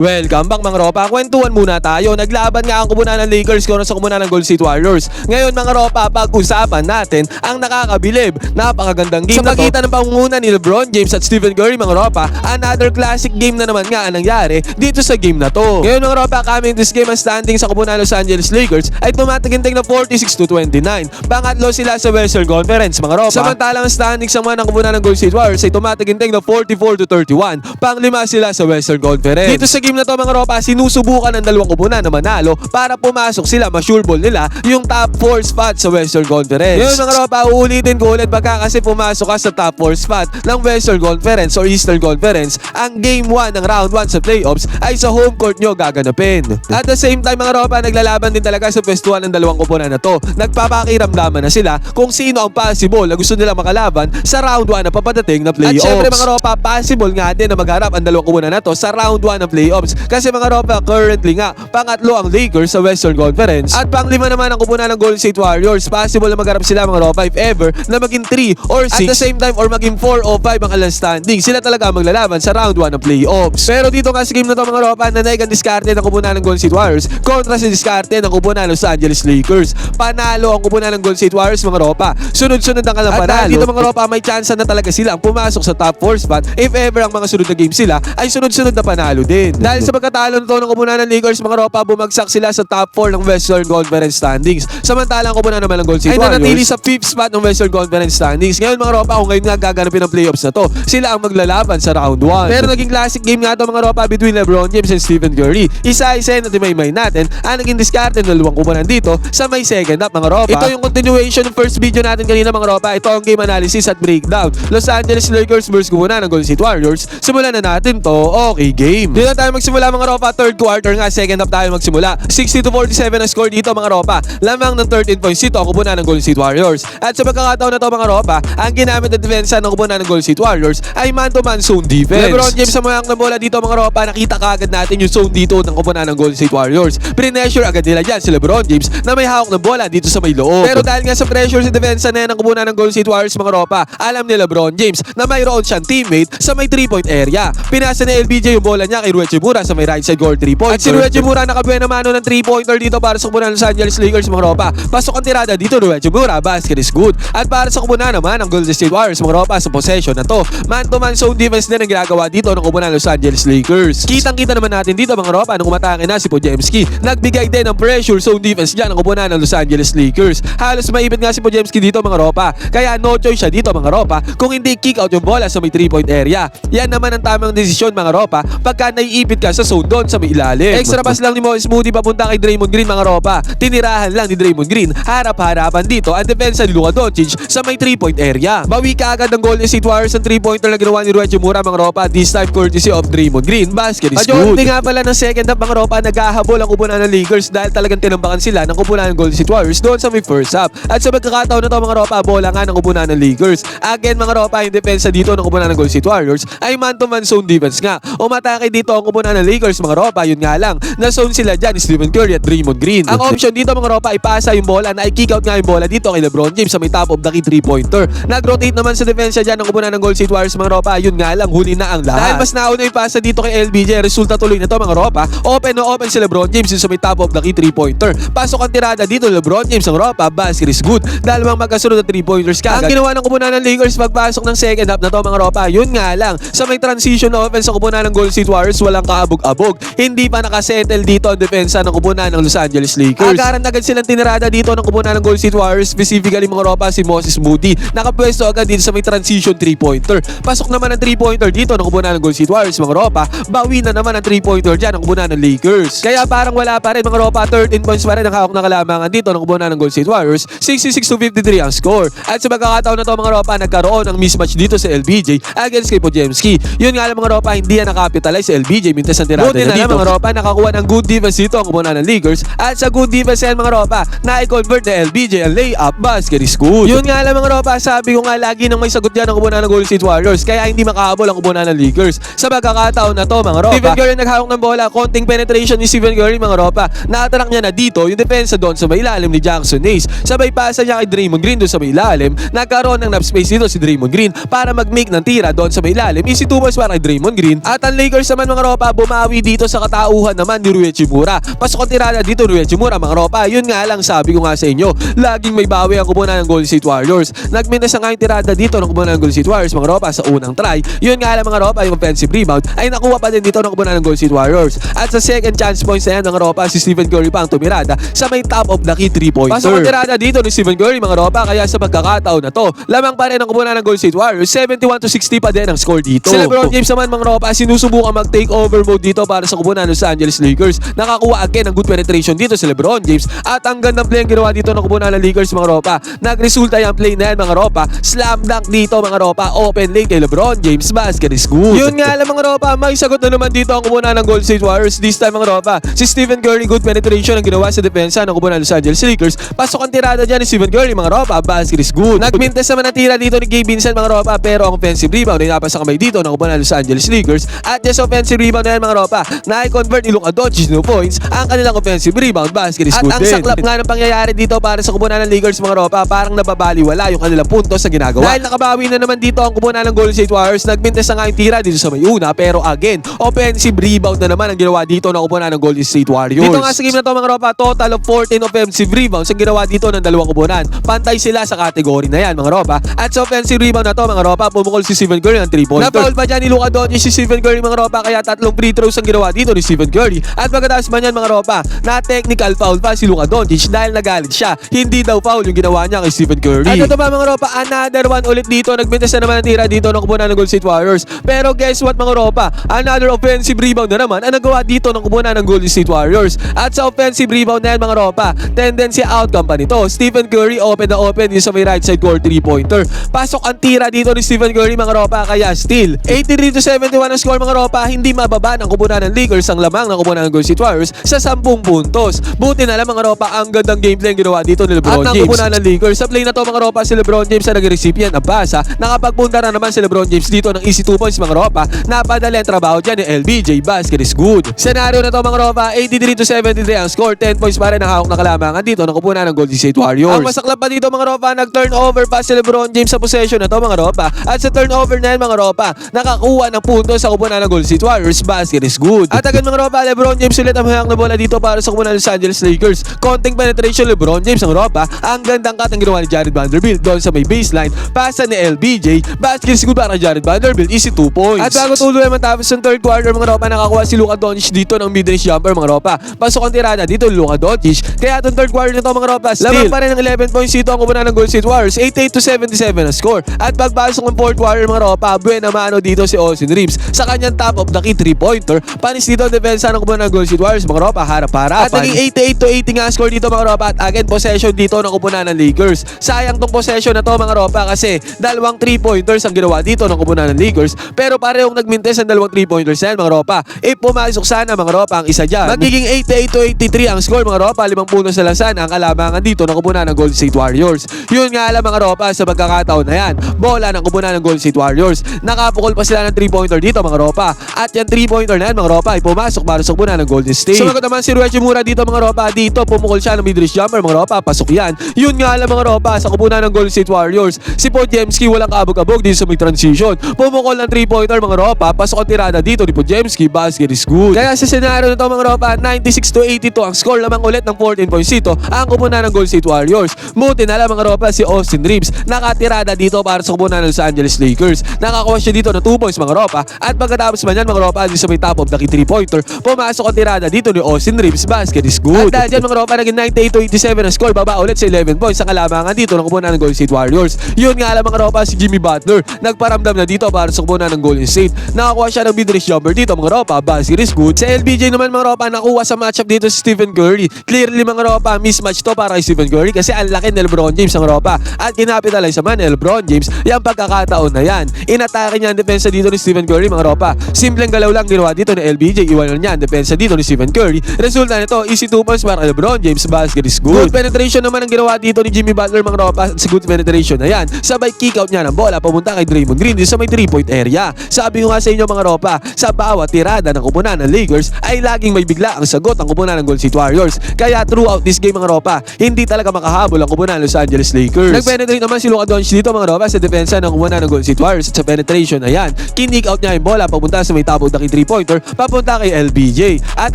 Welcome back mga ropa. Kwentuhan muna tayo. Naglaban nga ang kumunan ng Lakers kontra sa kumunan ng Golden State Warriors. Ngayon mga ropa, pag-usapan natin ang nakakabilib, napakagandang game sa pagitan ng pangunguna ni LeBron James at Stephen Curry mga ropa. Another classic game na naman nga ang nangyari dito sa game na to. Ngayon mga ropa, coming this game ang standing sa kumunan ng Los Angeles Lakers ay tumataginting na 46 to 29. Pangatlo sila sa Western Conference mga ropa. Samantalang ang standing sa mga ng kumunan ng Golden State Warriors ay tumataginting na 44 to 31. Panglima sila sa Western Conference. Dito sa game na to mga ropa, sinusubukan ng dalawang kupunan na manalo para pumasok sila, ma-sure ball nila yung top 4 spot sa Western Conference. Ngayon mga ropa, uulitin ko ulit baka kasi pumasok ka sa top 4 spot ng Western Conference or Eastern Conference, ang game 1 ng round 1 sa playoffs ay sa home court nyo gaganapin. At the same time mga ropa, naglalaban din talaga sa pwestuhan ng dalawang kupunan na to. Nagpapakiramdaman na sila kung sino ang possible na gusto nila makalaban sa round 1 na papadating na playoffs. At syempre mga ropa, possible nga din na magharap ang dalawang kupunan na to sa round 1 ng playoffs kasi mga ropa currently nga pangatlo ang Lakers sa Western Conference. At panglima naman ang kupunan ng Golden State Warriors. Possible na magharap sila mga ropa if ever na maging 3 or 6 at the same time or maging 4 o 5 ang alang standing. Sila talaga ang maglalaban sa round 1 ng playoffs. Pero dito nga sa game na to mga ropa nanay ang diskarte ng kupunan ng Golden State Warriors kontra sa diskarte ng kupunan ng Los Angeles Lakers. Panalo ang kupunan ng Golden State Warriors mga ropa sunod-sunod ang kalang At panalo. dahil dito mga ropa may chance na talaga sila ang pumasok sa top 4 spot. If ever ang mga sunod na game sila ay sunod-sunod na panalo din dahil sa pagkatalo nito ng kupunan ng Lakers mga ropa bumagsak sila sa top 4 ng Western Conference standings. Samantalang kupunan naman ng Golden State Ay, nanatili sa 5th spot ng Western Conference standings. Ngayon mga ropa kung ngayon nga gaganapin ang playoffs na to sila ang maglalaban sa round 1 pero naging classic game nga to mga ropa between LeBron James and Stephen Curry. Isa-isa na may natin. Ang naging diskarte ng dalawang kupunan dito sa may second half mga ropa ito yung continuation ng first video natin kanina mga ropa ito ang game analysis at breakdown. Los Angeles Lakers versus kupunan ng Golden State Warriors. Simulan na natin to. Okay game. Dito na tayo magsimula mga ropa. Third quarter nga second half tayo magsimula. 60 to 47 ang score dito mga ropa. Lamang ng 13 points dito ang kupunan ng Golden State Warriors. At sa pagkakataon na to mga ropa ang ginamit na depensa ng kupunan ng Golden State Warriors ay man-to-man zone defense. Lebron James sa mga bola dito mga ropa nakita kaagad natin yung zone dito ng kupunan ng Golden State Warriors. Pre-pressure agad nila dyan si Lebron James na may hawak ng bola dito sa may loob. Pero dahil nga sa pressure sa depensa na yan ng kupunan ng Golden State Warriors mga ropa alam ni Lebron James na mayroon siyang teammate sa may 3-point area. Pinasa ni LBJ yung bola niya kay Rue Chimura sa may right side goal 3-point at si Rue Chimura nakabuena mano ng 3-pointer dito para sa kupunan ng Los Angeles Lakers mga ropa. Pasok ang tirada dito Rue Chimura basket is good. At para sa kupunan naman ng Golden State Warriors mga ropa sa possession na to. Man-to-man zone defense din ang ginagawa dito ng kupunan ng Los Angeles Lakers. Kitang-kita naman natin dito mga ropa nung umatake na si Podziemski nagbigay din ng pressure zone defense dyan ng kupunan ng Los Angeles Lakers. Halos maipit nga si Podziemski dito mga ropa. Kaya no choice siya dito mga ropa kung hindi kick out yung bola sa may 3-point area. Yan naman ang tamang desisyon mga ropa pagka naiipit ka sa zone doon sa may ilalim. Extra pass lang ni Mo Moody papunta kay Draymond Green mga ropa. Tinirahan lang ni Draymond Green. Harap-harapan dito. Ang depensa ni Luka Doncic sa may 3-point area. Bawi ka agad ng Golden State Warriors ang 3-pointer na ginawa ni Rui Hachimura mga ropa. This time courtesy of Draymond Green. Basket is good. nga pala ng second half mga ropa. Naghahabol ang kupunan ng Lakers dahil talagang tinambakan sila ng kupunan ng Golden State Warriors doon sa may first half. At sa pagkakataon na to mga ropa bola nga ng kupunan ng Lakers. Again mga ropa yung depensa dito ng kupunan ng Golden State Warriors ay man-to-man zone defense nga. Umatake dito ang kupunan ng Lakers mga ropa. Yun nga lang. Na zone sila dyan ni Stephen Curry at Draymond Green. Ang option dito mga ropa ipasa yung bola. Na i-kick out nga yung bola dito kay LeBron James sa may top of the key 3-pointer nag-rotate naman sa depensa dyan ng kupunan ng Golden State Warriors mga ropa. Yun nga lang huli na ang lahat. Dahil mas nauna yung pasa dito kay LBJ resulta tuloy na to mga ropa. Open no open si LeBron James sa may top of the key 3-pointer pasok ang tirada dito LeBron James ang ropa. Basket is good. Dahil mga magkasunod na 3-pointers ka ang ginawa ng kupunan ng Lakers pagpasok ng second half na to mga ropa. Yun nga lang sa may transition na offense sa kupunan ng Golden State Warriors walang kaabog-abog. Hindi pa nakasettle dito ang depensa ng kupunan ng Los Angeles Lakers. Agaran agad silang tinirada dito ng kupunan ng Golden State Warriors specifically mga ropa si Moses Moody. Nakapwesto agad dito sa may transition 3-pointer pasok naman ang 3-pointer dito ng kupunan ng Golden State Warriors mga ropa. Bawi na naman ang 3-pointer dyan ng kupunan ng Lakers. Kaya parang wala pa rin mga ropa. 13 points pa rin ang hawak na kalamangan dito ng kupunan ng Golden State Warriors. 66 to 53 ang score. At sa pagkakataon na to mga ropa nagkaroon ng mismatch dito sa LBJ against kay Podziemski yun nga lang mga ropa hindi yan nakapitalize sa LBJ mintes ang tirada Buti na dito. mga ropa nakakuha ng good defense dito ang kupunan ng Lakers. At sa good defense yan mga ropa na i-convert na LBJ ang layup basket is good. Yun nga lang mga ropa sabi ko nga lagi nang may sagot dyan ang kupunan ng Golden State Warriors. Kaya hindi makahabol ang kupunan ng Lakers. Sa pagkakataon na to mga ropa. Stephen Curry naghawak ng bola. Konting penetration ni Stephen Curry mga ropa. Na-attract niya na dito yung depensa doon sa may ilalim ni Jackson Hayes. Sabay pasa niya kay Draymond Green doon sa may ilalim. Nagkaroon ng nap space dito si Draymond Green para mag-make ng tira doon sa may ilalim. Easy two para kay Draymond Green. At ang Lakers naman mga ropa bumawi dito sa katauhan naman ni Rui Chimura. Pasok ang tirada dito Rui Chimura mga ropa. Yun nga lang sabi ko nga sa inyo, laging may bawi ang kubunan ng Golden State Warriors. Nagmintas na nga yung tirada dito ng kubunan ng Golden State Warriors mga ropa sa unang try. Yun nga lang mga ropa, yung offensive rebound ay nakuha pa din dito ng kubunan ng Golden State Warriors. At sa second chance points na yan mga ropa, si Stephen Curry pa ang tumirada sa may top of the key 3-pointer. Pasok ang tirada dito ni Stephen Curry mga ropa, kaya sa pagkakataon na to, lamang pa rin ang kubunan ng Golden State Warriors. 71 to 60 pa din ang score dito. Si LeBron James naman mga ropa, sinusubukan mag-take over mode dito para sa kubunan ng Los Angeles Lakers. Nakakuha again ng good penetration dito si LeBron James at ang gandang play ang ginawa dito ng kubunan ng Lakers mga ropa. Nagresulta yung play na yan mga ropa. Slam dunk dito mga ropa. Open lane kay LeBron James. Basket is good. Yun nga lang mga ropa. May sagot na naman dito ang kubunan ng Golden State Warriors. This time mga ropa. Si Stephen Curry good penetration ang ginawa sa depensa ng kubunan ng Los Angeles Lakers. Pasok ang tirada dyan ni Stephen Curry mga ropa. Basket is good. Nagmintes naman ang tira dito ni Gabe Vincent mga ropa. Pero ang offensive rebound ay napasa kamay dito ng kubunan ng Los Angeles Lakers. At just offensive rebound na yan mga ropa. Na-convert ni Luka Doncic no points ang kanilang offensive rebound. Basket is At good ang din. saklap nga ng pangyayari dito para sa kubunan ng Lakers mga ropa. Parang nababaliwala yung kanilang puntos sa ginagawa. Dahil nakabawi na naman dito ang kubunan ng Golden State Warriors. Nagmintes na nga yung tira dito sa may una. Pero again, offensive rebound na naman ang ginawa dito ng kubunan ng Golden State Warriors. Dito nga sa game na to mga ropa, total of 14 offensive rebounds ang ginawa dito ng dalawang kubunan. Pantay sila sa kategory na yan mga ropa. At sa offensive rebound na to mga ropa, pumukol si Stephen Curry ng 3-pointer. Napaul pa dyan ni Luka Doncic si Stephen Curry mga ropa kaya tatlong free throws ang ginawa dito ni Stephen Curry. At pagkatapos man yan mga ropa, na technical foul pa si Luka Doncic dahil nagalit siya. Hindi daw foul yung ginawa niya kay Stephen Curry. At ito ba mga ropa, another one ulit dito. Nagbintas na naman ang tira dito ng kubunan ng Golden State Warriors. Pero guess what mga ropa, another offensive rebound na naman ang nagawa dito ng kubunan ng Golden State Warriors. At sa offensive rebound na yan mga ropa, tendency outcome pa nito. Stephen Curry open na open dito sa may right side court 3-pointer. Pasok ang tira dito ni Stephen Curry mga ropa kaya still 83 to 71 ang score mga ropa hindi mababa ng kubunan ng Lakers ang lamang ng kubunan ng Golden State Warriors sa 10 puntos. Buti na lang mga ropa ang gandang gameplay ang ginawa dito ni LeBron At James. kubunan ng Lakers sa play na to mga ropa si LeBron James na nag-recipient ng basa. Nakapagpunta na naman si LeBron James dito ng easy 2 points mga ropa. Napadali ang trabaho dyan ni LBJ. Basket is good. Senaryo na to mga ropa 83 to 73 ang score. 10 points pa rin ang hawak na kalamangan dito ng kubunan ng Golden State Warriors. Ang masaklap pa dito mga ropa nag-turnover pa si LeBron James sa possession na to mga ropa. At sa turnover na yan mga ropa nakakuha ng punto sa kubunan ng Golden State Warriors. Basket is good. At agad mga ropa LeBron James ulit ang hayang na bola dito para sa kubunan ng Los Angeles Lakers. Konting penetration LeBron James ang ropa. Ang gandang cut ang ginawa ni Jared Vanderbilt doon sa may baseline. Pasa ni LBJ. Basket is good para Jared Vanderbilt. Easy 2 points. At bago tuloy matapos ng third quarter mga ropa nakakuha si Luka Doncic dito ng mid-range jumper mga ropa. Pasok ang tirada dito Luka Doncic. Kaya itong third quarter nito mga ropa still. Lamang pa rin ng 11 points dito ang kubunan ng Golden State Warriors. 88 to 77 ang score. At pagpasok ng fourth quarter mga ropa, buena mano dito si Austin Reeves sa kanyang top of the key 3-pointer. Panis dito ang depensa ng kubunan ng Golden State Warriors mga ropa harap-harapan. At naging 88 to 80 nga score dito mga ropa at again possession dito ng kubunan ng Lakers. Sayang tong possession na to mga ropa kasi dalawang 3-pointers ang ginawa dito ng kubunan ng Lakers pero parehong nagmintes ang dalawang 3-pointers na yan mga ropa. Eh pumasok sana mga ropa ang isa dyan. Magiging 88 to 83 ang score mga ropa. Limang puntos na lang sana ang kalamangan dito ng kubunan ng Golden State Warriors. Yun nga alam mga ropa sa pagkakataon na yan. Bola ng kubunan ng Golden State Warriors. Nakapukol pa sila ng 3-pointer dito mga ropa. At yung 3-pointer na yan mga ropa ay pumasok para sa kubunan ng Golden State. Sumagot naman si Reggie Mura dito mga ropa. Dito pumukol siya ng mid-range jumper mga ropa. Pasok yan. Yun nga alam mga ropa sa kubunan ng Golden State Warriors. Si Podziemski walang kabog-kabog dito sa may transition. Pumukol ng 3-pointer mga ropa. Pasok ang tirada dito ni Podziemski. Basket is good. Kaya sa senaryo na to mga ropa, 96 to 82 ang score lamang ulit ng 14 points dito. Ang kubunan ng Golden State Warriors. Buti na lang mga ropa si Austin Reeves. Nakatirada dito para sa kubunan ng Los Angeles Lakers. Nakakuha siya dito ng 2 points mga ropa. At pagkatapos man yan mga ropa, sa may top of the key 3-pointer, pumasok ang tirada dito ni Austin Reeves. Basket is good. At dahil dyan mga ropa, naging 98 to 87 ang score. Baba ulit sa 11 points ang kalamangan dito ng kubunan ng Golden State Warriors. Yun nga alam mga ropa, si Jimmy Butler. Nagparamdam na dito para sa kubunan ng Golden State. Nakakuha siya ng mid-range jumper dito mga ropa. Basket is good. Sa LBJ naman mga ropa, nakuha sa matchup dito si Stephen Curry. Clearly mga ropa, mismatch to para kay Stephen Curry kasi ang laki ni LeBron James ang ropa. At kinapitalize naman ni LeBron James yung pagkakataon na yan. Inatake niya ang depensa dito ni Stephen Curry mga ropa. Simpleng galaw lang ginawa dito ni LBJ. Iwanan niya ang depensa dito ni Stephen Curry. Resulta nito, easy 2 points para LeBron James. Basket is good. Good penetration naman ang ginawa dito ni Jimmy Butler mga ropa. Sa good penetration na yan. Sabay kick out niya ng bola papunta kay Draymond Green sa may 3-point area. Sabi ko nga sa inyo mga ropa, sa bawat tirada ng kupunan ng Lakers ay laging may bigla ang sagot ang kupunan ng Golden State Warriors. Kaya throughout this game mga ropa, hindi talaga makahabol ang kupunan ng Los Angeles Lakers. Nag-penetrate naman si Luka Doncic dito mga ropa sa depensa ng kupunan ng Golden State Warriors at sa penetration na yan. Kinik out niya yung bola papunta sa may key may 3-pointer papunta kay LBJ. At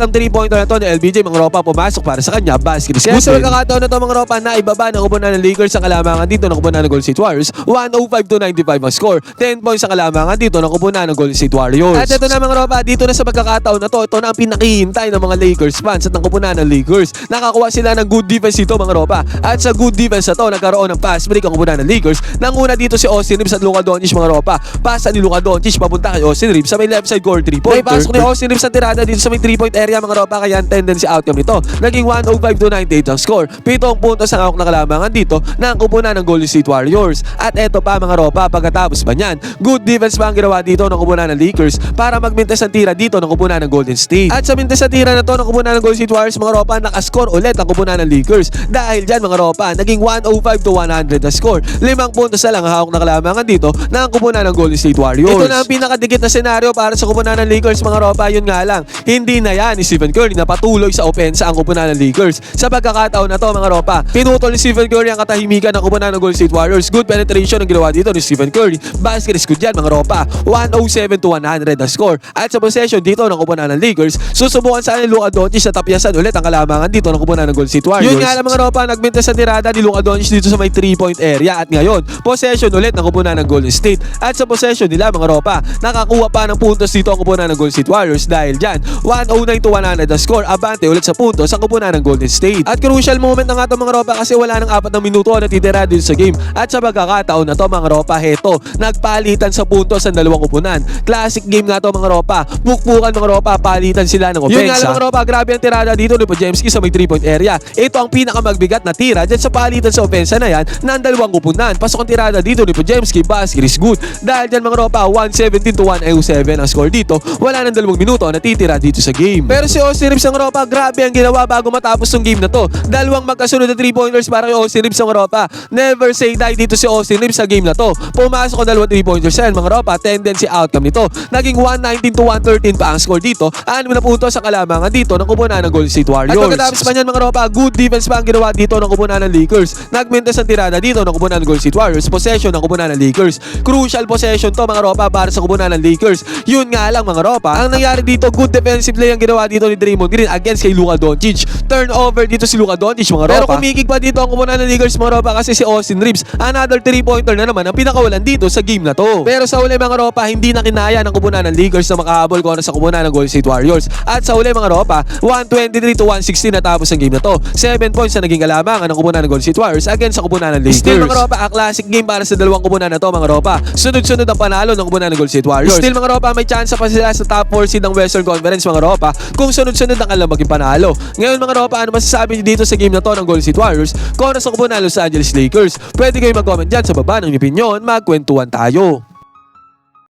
ang 3-pointer na to ni LBJ mga ropa pumasok para sa kanya basket 7. Gusto magkakataon na to mga ropa na ibaba ng kupunan ng Lakers ang kalamangan dito ng kupunan ng Golden State Warriors. 105 to 95 ang score. 10 points ang kalamangan dito ng kupunan ng Golden State Warriors. At ito na mga ropa, dito na sa pagkakataon na to, ito na ang pinakihintay ng mga Lakers fans at ng kupunan ng Lakers. Nakakuha sila ng good defense dito mga ropa. At sa good defense na to, nagkaroon ng pass break ang kupunan ng Lakers. Nanguna dito si Austin Reeves at Luka Doncic mga ropa. Pasa ni Luka Doncic papunta kay Austin Reeves sa may left side court 3 pointer. May pasok ni Austin Reeves ang tirada dito sa may 3 point area mga ropa kaya ang tendency outcome nito. Naging 105 to 98 ang score. Pitong puntos ang hawak na kalamangan dito na ang kupunan ng Golden State Warriors. At eto pa mga ropa, pagkatapos ba niyan, good defense pa ang ginawa dito ng kupunan ng Lakers para magmintes ang tira dito ng kupunan ng Golden State. At sa mintes ang tira na to ng kupunan ng Golden State Warriors mga ropa, nakascore ulit ang kupunan ng Lakers. Dahil dyan mga ropa, naging 105 to 100 na score. Limang puntos na lang ang hawak na kalamangan dito na ang kupunan ng Golden State Warriors. Ito na ang pinakadikit na senaryo para sa kupunan ng Lakers mga ropa, yun nga lang. Hindi na yan ni Stephen Curry na patuloy sa opensa ang kupunan ng Lakers. Sa pagkakataon na to mga ropa, pinutol ni Stephen Curry ang katahimikan ng kupunan ng Golden State Warriors. Good penetration ang ginawa dito ni Stephen Curry. Basket is good yan mga ropa. 107 to 100 na score. At sa possession dito ng kupunan ng Lakers, susubukan sana ni Luka Doncic na tapyasan ulit ang kalamangan dito ng kupunan ng Golden State Warriors. Yun nga lang mga ropa, nagminta sa tirada ni Luka Doncic dito sa may 3-point area. At ngayon, possession ulit ng kupunan ng Golden State. At sa possession nila mga ropa, nakakuha pa ng puntos dito ang kupunan ng Golden State Warriors dahil dyan, 109 to 100 na score. Abante ulit sa puntos ang kupunan ng Golden State. At crucial moment na nga ito mga ropa kasi wala nang apat na minuto na titira dito sa game. At sa pagkakataon na to mga ropa, heto, nagpalitan sa puntos ang dalawang kupunan. Classic game nga to mga ropa. Bukbukan mga ropa, palitan sila ng opensa. Yun nga lang mga ropa, grabe ang tirada dito ni Pajemski sa may 3-point area. Ito ang pinakamagbigat na tira dyan sa palitan sa opensa na yan ng dalawang kupunan. Pasok ang tirada dito ni Pajemski, basket is good. Dahil dyan mga ropa, 117 to 107 ang score dito. Wala nang dalawang minuto na titira dito sa game. Pero si Austin Reeves ang ropa, grabe ang ginawa bago matapos yung game na to. Dalawang magkasunod na 3-pointers para kay Austin Reeves ang ropa. Never say die dito si Austin Reeves sa game na to. Pumasok ang dalawang 3-pointers yan mga ropa. Tendency outcome nito. Naging 119 to 113 pa ang score dito. Ano na punto sa kalamangan dito ng kupunan ng Golden State Warriors. At pagkatapos pa niyan mga ropa, good defense pa ang ginawa dito ng kupunan ng Lakers. Nagmintes ang tirada dito ng kupunan ng Golden State Warriors. Possession ng kupunan ng Lakers. Crucial possession to mga ropa para sa kupunan ng Lakers. Yun nga lang mga ropa. Ang nangyari dito, good defensive play ang ginawa dito ni Draymond Green against kay Luka Doncic. Turnover dito si Luka Doncic mga ropa. Pero kumikig pa dito ang kupunan ng Lakers mga ropa kasi si Austin Reeves. Another 3-pointer na naman ang pinakawalan dito sa game na to. Pero sa uli mga ropa, hindi na kinaya ng kupunan ng Lakers na makahabol kung ano sa kupunan ng Golden State Warriors. At sa uli mga ropa, 123 to 116 na tapos ang game na to. 7 points na naging kalamangan ng kupunan ng Golden State Warriors against sa kupunan ng Lakers. Still mga ropa, a classic game para sa dalawang kupunan na to mga ropa. Sunod-sunod ang panalo ng kupunan ng Golden State Warriors. Still mga ropa, may chance pa sila sa top 4 seed ng Western Conference mga ropa kung sunod-sunod ang kanilang maging panalo. Ngayon mga ropa, ano masasabi niyo dito sa game na to ng Golden State Warriors kung ano sa kupunan ng Los Angeles Lakers? Pwede kayo mag-comment dyan sa baba ng opinion, magkwentuhan tayo.